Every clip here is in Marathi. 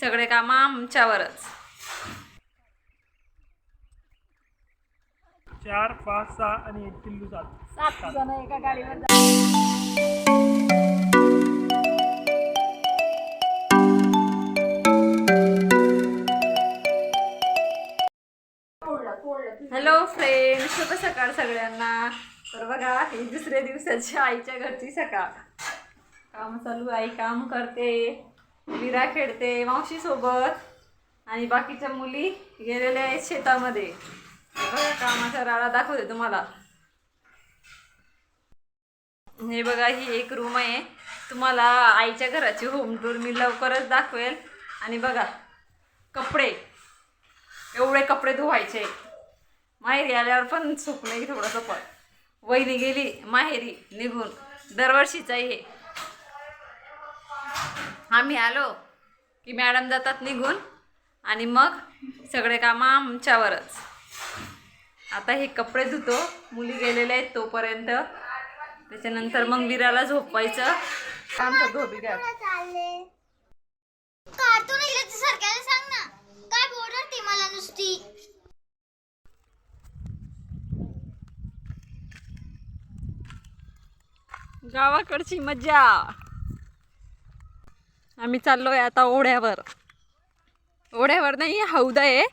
सगळे कामं आमच्यावरच. चार पाच सहा आणि एक किल्लू सात. सात जण एका गाडीवर हॅलो फ्रेंड शुभ सकाळ सगळ्यांना. तर बघा ही दुसऱ्या दिवसाची आईच्या घरची सकाळ. काम चालू आई काम करते. विरा खेळते मावशी सोबत. आणि बाकीच्या मुली गेलेल्या आहेत शेतामध्ये. बघा कामाचा राळा दाखवते तुम्हाला. हे बघा ही एक रूम आहे. तुम्हाला आईच्या घराची होम टूर मी लवकरच दाखवेल. आणि बघा कपडे. एवढे कपडे धुवायचे. माहेरी आल्यावर पण सुक थोडंसं पण. वहिनी गेली माहेरी निघून. दरवर्षीच आहे हे. आम्ही आलो की मॅडम जातात निघून आणि मग सगळे कामं आमच्यावरच. आता हे कपडे धुतो मुली गेलेल्या आहेत तोपर्यंत. त्याच्यानंतर मग विराला झोपवायचं. आमचा धोबी चालले कार्टून इलेक्ट्रिक सारख्याला सांग ना काय बोलत मला नुसती गावाकडची मज्जा आम्ही चाललो आहे आता ओढ्यावर. ओढ्यावर नाही हौद आहे.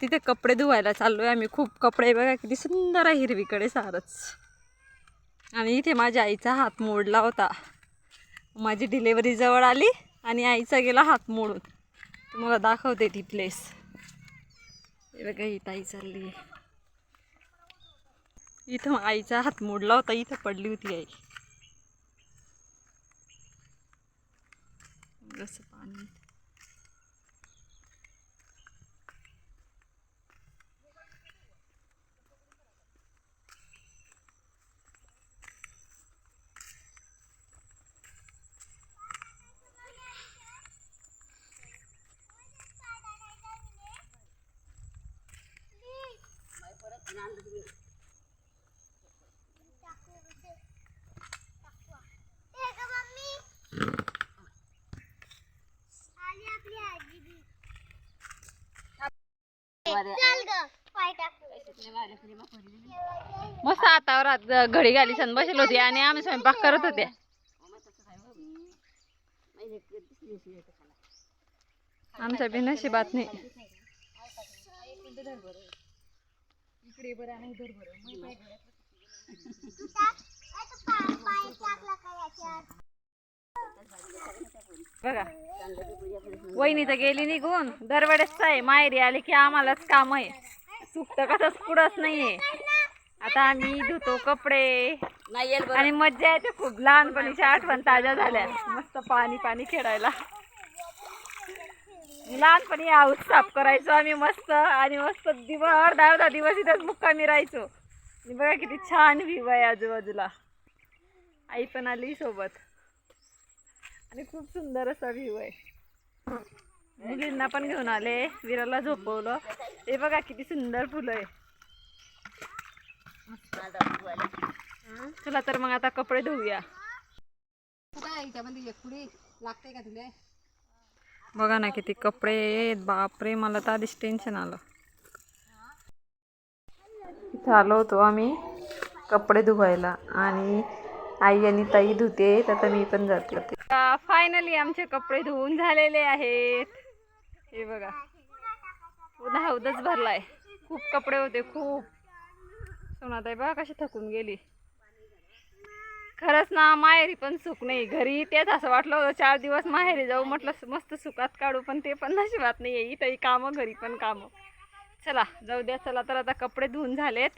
तिथे कपडे धुवायला चाललो आहे आम्ही. खूप कपडे बघा किती सुंदर आहे हिरवीकडे सारच. आणि इथे माझ्या आईचा हात मोडला होता. माझी डिलेवरी जवळ आली आणि आईचा गेला हात मोडून. तुम्हाला दाखवते ती प्लेस हे बघा इथं आई चालली आहे. इथं आईचा हात मोडला होता इथं पडली होती आई. कसं पाणी हे ग मम्मी आली आपली आजी बी. चल ग पाय टाकू मस्त आतावर घडी घाली सण बसेल होती आणि आम्ही स्वयंपाक करत होते. आमच्या बी नशिबात नाही. बघा. वहिनी तर गेली निघून. दरवेळेस आहे मायरी आली की आम्हालाच काम आहे. सुकत कसंच पुढंच नाहीये. आता आम्ही धुतो कपडे. आणि मज्जा येते खूप. लहानपणीच्या आठवण ताज्या झाल्या. मस्त पाणी पाणी खेळायला. लहानपणी हाऊस साफ करायचो आम्ही मस्त. आणि मस्त दिवस अर्धा अर्धा दिवस इथंच मुक्कामी राहायचो. बघा किती छान व्ह्यू आहे आजूबाजूला. आई पण आली सोबत. आणि खूप सुंदर असा व्ह्यू आहे. मुलींना पण घेऊन आले. विराला झोपवलं. हे बघा किती सुंदर फुलं आहे. चला तर मग आता कपडे धुऊया. बघा ना किती कपडे बापरे मला तर आधीच टेन्शन आलं. इथं आलो होतो आम्ही कपडे धुवायला. आणि आई आणि ताई धुते तर आता मी पण जाते. होते फायनली आमचे कपडे धुवून झालेले आहेत. हे बघा. पुन्हा हौदच भरलाय. खूप कपडे होते खूप. सोनाताई बघा कशी थकून गेली. खरंच ना माहेरी पण सुख नाही. घरी तेच असं वाटलं होतं चार दिवस माहेरी जाऊ म्हटलं मस्त सुखात काढू पण ते पण नशिबात नाही आहे इथंही कामं घरी पण कामं. चला जाऊ द्या चला तर आता कपडे धुवून झालेत.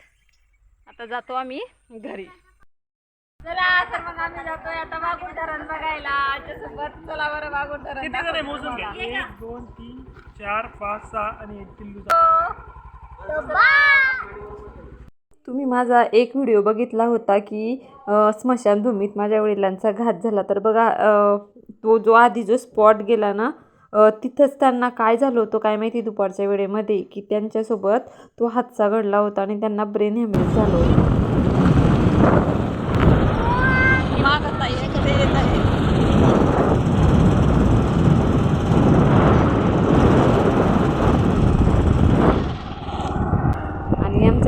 आता जातो आम्ही घरी. चला तर मग आम्ही जातोय आता वाघूर धरण बघायला. आजच्यासोबत चला बरं वाघूर धरण किती जण आहे? मोजून घ्या. दाखवतो. एक दोन तीन चार पाच सहा आणि एक किल्लू तुम्ही माझा एक व्हिडिओ बघितला होता की स्मशानभूमीत माझ्या वडिलांचा घात झाला. तर बघा तो जो आधी जो स्पॉट गेला ना अ, तिथंच त्यांना काय झालं होतं काय माहिती दुपारच्या वेळेमध्ये की त्यांच्यासोबत तो हादसा घडला होता आणि त्यांना ब्रेन हॅमेज झालं होतं मागं ताई इकडे येत आहे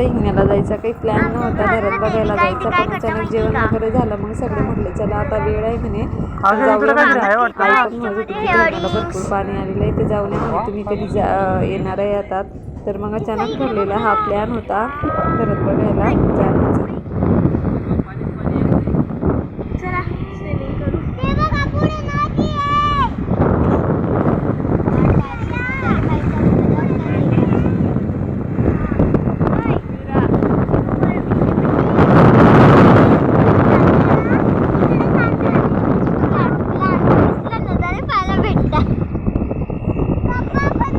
आमचा हिंगण्याला जायचा काही प्लॅन नव्हता घरात बघायला जायचा पण अचानक जेवण वगैरे झालं मग सगळे म्हटले चला आता वेळ आहे म्हणे अगं, जाऊया इकडं काहीतरी आहे म्हणे. वाटतं. आई पण म्हणत होती की धरणाला भरपूर पाणी आलेलं आहे ते जाऊन या म्हणे तुम्ही कधी जा येणार आहे आता तर मग अचानक ठरलेला हा प्लॅन होता घरात बघायला जाण्याचा चला स्विमिंग करू ते बघा पुढे नदी आहे नजारे पाहायला भेटतात पप्पा पण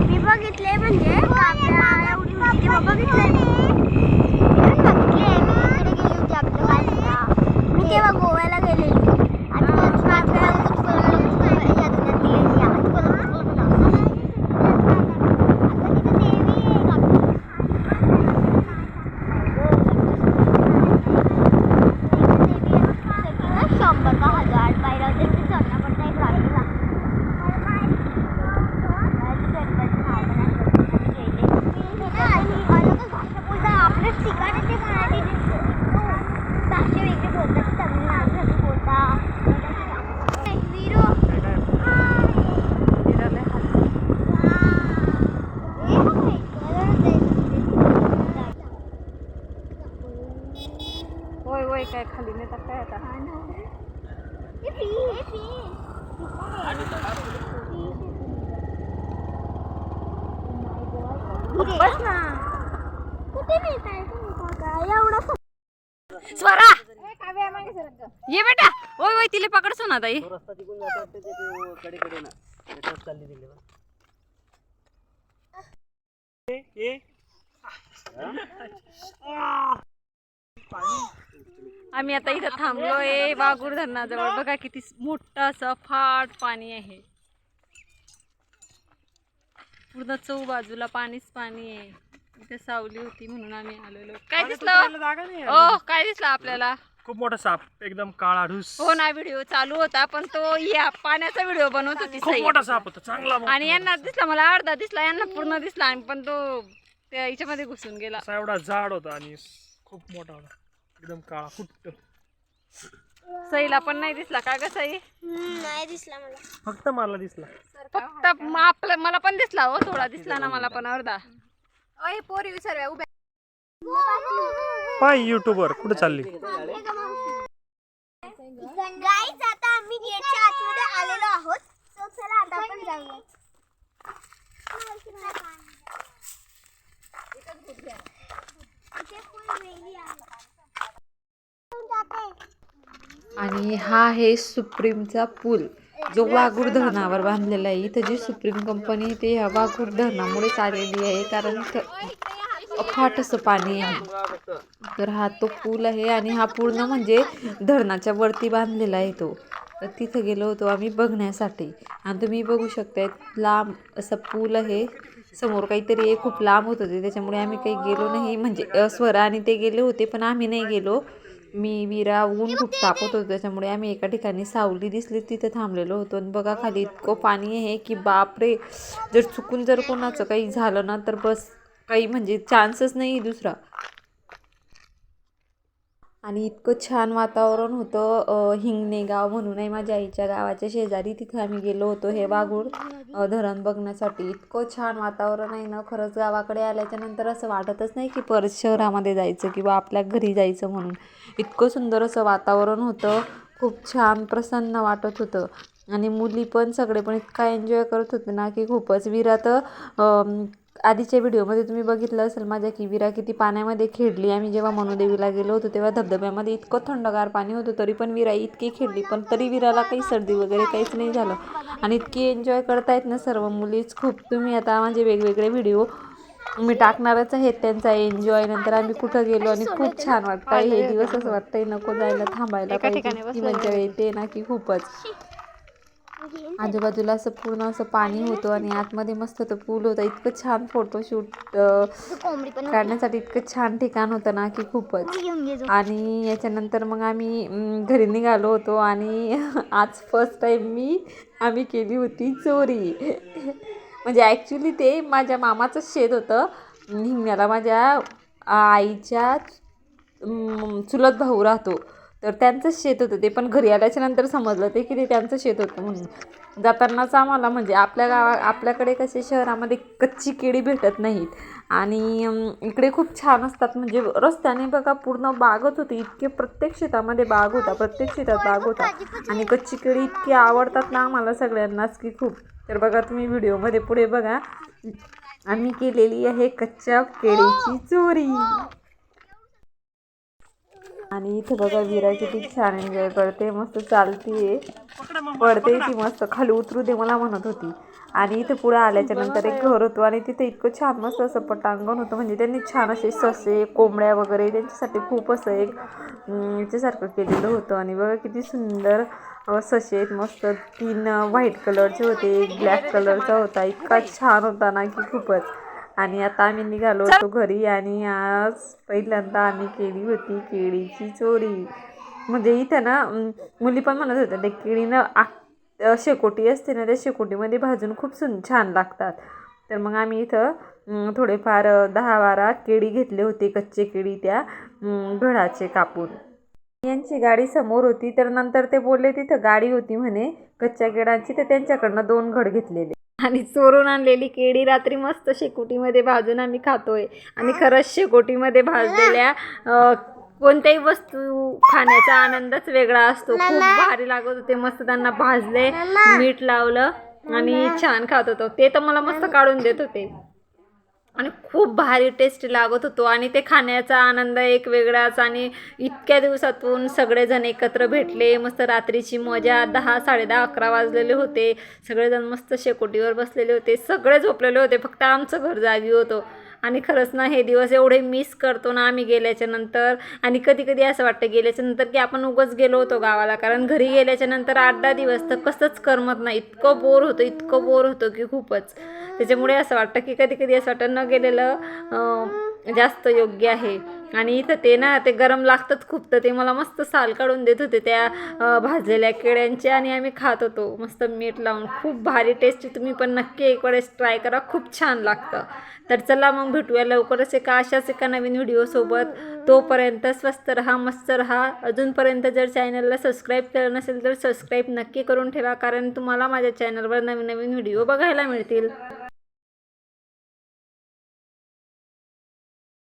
मी बघितले म्हणजे आपल्या एवढी मोठी तेव्हा बघितले पण बघितले मी इकडे गेली होती आपल्या गावाला. मी तेव्हा गोव्याला गेलेली आणि मग माझ्या या दुनियात गेलेली. आता परत बोलू नका. आता तिथं देवी आहे का? शंभर का हजार बाहेर ते चढणं पडतं एक रात्रीला आपलं ठिकाण आहे ते मराठी भाषा वेगळी बोलतात तमिळनाडू बोलतात विरो होय होय काय खाली नाही तर काय आता बस ना. कुठे नेताय तुम्ही काका? एवढं स्वरा! ये बेटा. ओय ओय तिले पकडसो ना. ताई ए. आम्ही आता इथं थांबलोय वाघूर धरणाजवळ. बघा किती मोठं असं फाट पाणी आहे. पूर्ण चौ बाजूला पाणीच पाणी आहे. इथे सावली होती म्हणून आम्ही आलेलो. काय दिसलं? जागा नाही आहे. ओ काय दिसलं आपल्याला? खूप मोठा साप एकदम काळा ढूस. हो ना व्हिडिओ चालू होता पण तो या पाण्याचा व्हिडिओ बनवत होती खूप सई. मोठा साप होता चांगला मोठा. आणि यांना दिसला मला अर्धा दिसला यांना पूर्ण दिसला आणि पण तो त्या याच्यामध्ये घुसून गेला. असा एवढा जाड होता आणि खूप मोठा होता. एकदम काळा फुट्ट सईला पण नाही दिसला का ग सई? नाही दिसला मला. फक्त मला दिसला. फक्त म- आपलं मला पण दिसला हो थोडा दिसला ना मला पण अर्धा. पाय युट्यूबर कुठे चालली? गाईज आता आम्ही गेटच्या आतमध्ये आलेलो आहोत. So, चला आता आपण जाऊया इथे फुल वेली आहे. आणि हा आहे सुप्रीमचा पूल. जो वाघूर धरणावर बांधलेला आहे. इथं जी सुप्रीम कंपनी ते ह्या वाघूर धरणामुळेच आलेली आहे. कारण इथं अफाट असं पाणी आहे. तर हा तो पूल आहे आणि हा पूर्ण म्हणजे धरणाच्या वरती बांधलेला आहे तो. तिथं गेलो होतो आम्ही बघण्यासाठी. आणि तुम्ही बघू शकताय लांब असा पूल आहे. समोर काहीतरी खूप लांब होत होते त्याच्यामुळे आम्ही काही गेलो नाही. म्हणजे स्वरा आणि ते गेले होते पण आम्ही नाही गेलो. मी विरा ऊन खूप तापत होतं त्याच्यामुळे आम्ही एका ठिकाणी सावली दिसली तिथे थांबलेलो होतो. आणि बघा खाली इतकं पाणी आहे की बापरे! जर चुकून जर कोणाचं काही झालं ना तर बस काही म्हणजे चान्सच नाही दुसरा. आणि इतकं छान वातावरण होतं हिंगणे गाव म्हणून आहे माझ्या आईच्या गावाच्या शेजारी तिथे आम्ही गेलो होतो हे वाघूर अ, धरण बघण्यासाठी. इतकं छान वातावरण आहे ना खरंच गावाकडे आल्याच्यानंतर असं वाटतच नाही की परत शहरामध्ये जायचं किंवा आपल्या घरी जायचं म्हणून. इतकं सुंदर असं वातावरण होतं. खूप छान प्रसन्न वाटत होतं. आणि मुली पण सगळे पण इतका एन्जॉय करत होते ना की खूपच. विरा तर आधीच्या व्हिडिओमध्ये तुम्ही बघितलं असेल माझ्या की विरा किती पाण्यामध्ये खेळली आम्ही जेव्हा मनुदेवीला गेलो होतो तेव्हा धबधब्यामध्ये इतकं थंडगार पाणी होतं तरी पण विरा इतकी खेळली पण तरी विराला काही सर्दी वगैरे काहीच नाही झालं. आणि इतकी एन्जॉय करतायत ना सर्व मुलीच. खूप तुम्ही आता माझे वेगवेगळे व्हिडिओ मी टाकणारच आहेत त्यांचा एन्जॉय नंतर आम्ही कुठं गेलो आणि खूप छान वाटतंय. हे दिवस असं वाटतंय नको जायला थांबायला पाहिजे. मजा येते ना की खूपच. आजूबाजूला असं पूर्ण असं पाणी होतं आणि आतमध्ये मस्त तो पूल होता. इतकं छान फोटोशूट काढण्यासाठी इतकं छान ठिकाण होतं ना की खूपच. आणि याच्यानंतर मग आम्ही घरी निघालो होतो आणि आज फर्स्ट टाईम मी आम्ही केली होती चोरी. म्हणजे ॲक्च्युली ते माझ्या मामाचंच शेत होतं. हिंगण्याला माझ्या आईच्या चुलत भाऊ राहतो. तर त्यांचंच शेत होतं ते. पण घरी आल्याच्यानंतर समजलं ते की ते त्यांचं शेत होतं म्हणून. जातानाच आम्हाला म्हणजे आपल्या गावा आपल्याकडे कसे शहरामध्ये कच्ची केळी भेटत नाहीत. आणि इकडे खूप छान असतात. म्हणजे रस्त्याने बघा पूर्ण बागच होती. इतके प्रत्येक शेतामध्ये बाग होता. प्रत्येक शेतात बाग होता. आणि कच्ची केळी इतकी आवडतात ना आम्हाला सगळ्यांनाच की खूप. तर बघा तुम्ही व्हिडिओमध्ये पुढे बघा. आम्ही केलेली आहे कच्च्या केळीची चोरी. आणि इथं बघा विरा किती छान एन्जॉय करते मस्त चालतीये. पडते ती मस्त खाली उतरू दे मला म्हणत होती. आणि इथे पुढे आल्याच्यानंतर एक घर होतं आणि तिथे इतकं छान मस्त असं पटांगण होतं. म्हणजे त्यांनी छान असे ससे कोंबड्या वगैरे त्यांच्यासाठी खूप असं एक याच्यासारखं केलेलं होतं. आणि बघा किती सुंदर अं, ससे आहेत मस्त. तीन व्हाईट कलरचे होते एक ब्लॅक कलरचा होता. इतका छान होता ना की खूपच. आणि आता आम्ही निघालो होतो घरी आणि आज पहिल्यांदा आम्ही केली होती केळीची चोरी. म्हणजे इथं ना मुली पण म्हणत होत्या ते केळीनं आक शेकोटी असते ना त्या शेकोटीमध्ये भाजून खूप सुन छान लागतात. तर मग आम्ही इथं थोडेफार दहा बारा केळी घेतले होते कच्चे केळी त्या घडाचे कापून. यांची गाडी समोर होती तर नंतर ते बोलले तिथं गाडी होती म्हणे कच्च्या केळांची तर त्यांच्याकडनं दोन घड घेतलेले. आणि चोरून आणलेली केळी रात्री मस्त शेकोटीमध्ये भाजून आम्ही खातोय. आणि खरंच शेकोटीमध्ये भाजलेल्या अ, कोणत्याही वस्तू खाण्याचा आनंदच वेगळा असतो. खूप भारी लागत होते. मस्त त्यांना भाजले मीठ लावलं आणि छान खात होतो. ते तर मला मस्त काढून देत होते. आणि खूप भारी टेस्ट लागत होतो. आणि ते खाण्याचा आनंद एक वेगळाच आणि इतक्या दिवसातून सगळेजण एकत्र भेटले. मस्त रात्रीची मजा दहा साडेदहा अकरा वाजलेले होते. सगळेजण मस्त शेकोटीवर बसलेले होते. सगळे झोपलेले होते. फक्त आमचं घर जागी होतं. आणि खरंच ना हे दिवस एवढे मिस करतो ना आम्ही गेल्याच्यानंतर. आणि कधी कधी असं वाटतं गेल्याच्यानंतर की आपण उगच गेलो होतो गावाला. कारण घरी गेल्याच्यानंतर आठ दहा दिवस तर कसंच करमत नाही. इतकं बोर होतं इतकं बोर होतं की खूपच. त्याच्यामुळे असं वाटतं की कधी कधी असं वाटतं न गेलेलं जास्त योग्य आहे. आणि इथं ते ना ते गरम लागतंच खूप. तर ते मला मस्त साल काढून देत होते त्या भाजलेल्या केळ्यांचे आणि आम्ही खात होतो. मस्त मीठ लावून. खूप भारी टेस्टी तुम्ही पण नक्की एक वेळेस ट्राय करा. खूप छान लागतं. तर चला मग भेटूया लवकरच एका अशाच एका नवीन व्हिडिओसोबत तोपर्यंत स्वस्त रहा मस्त रहा. अजूनपर्यंत जर चॅनलला सबस्क्राईब केलं नसेल तर सबस्क्राईब नक्की करून ठेवा. कारण तुम्हाला माझ्या चॅनलवर नवीन नवीन व्हिडिओ बघायला मिळतील.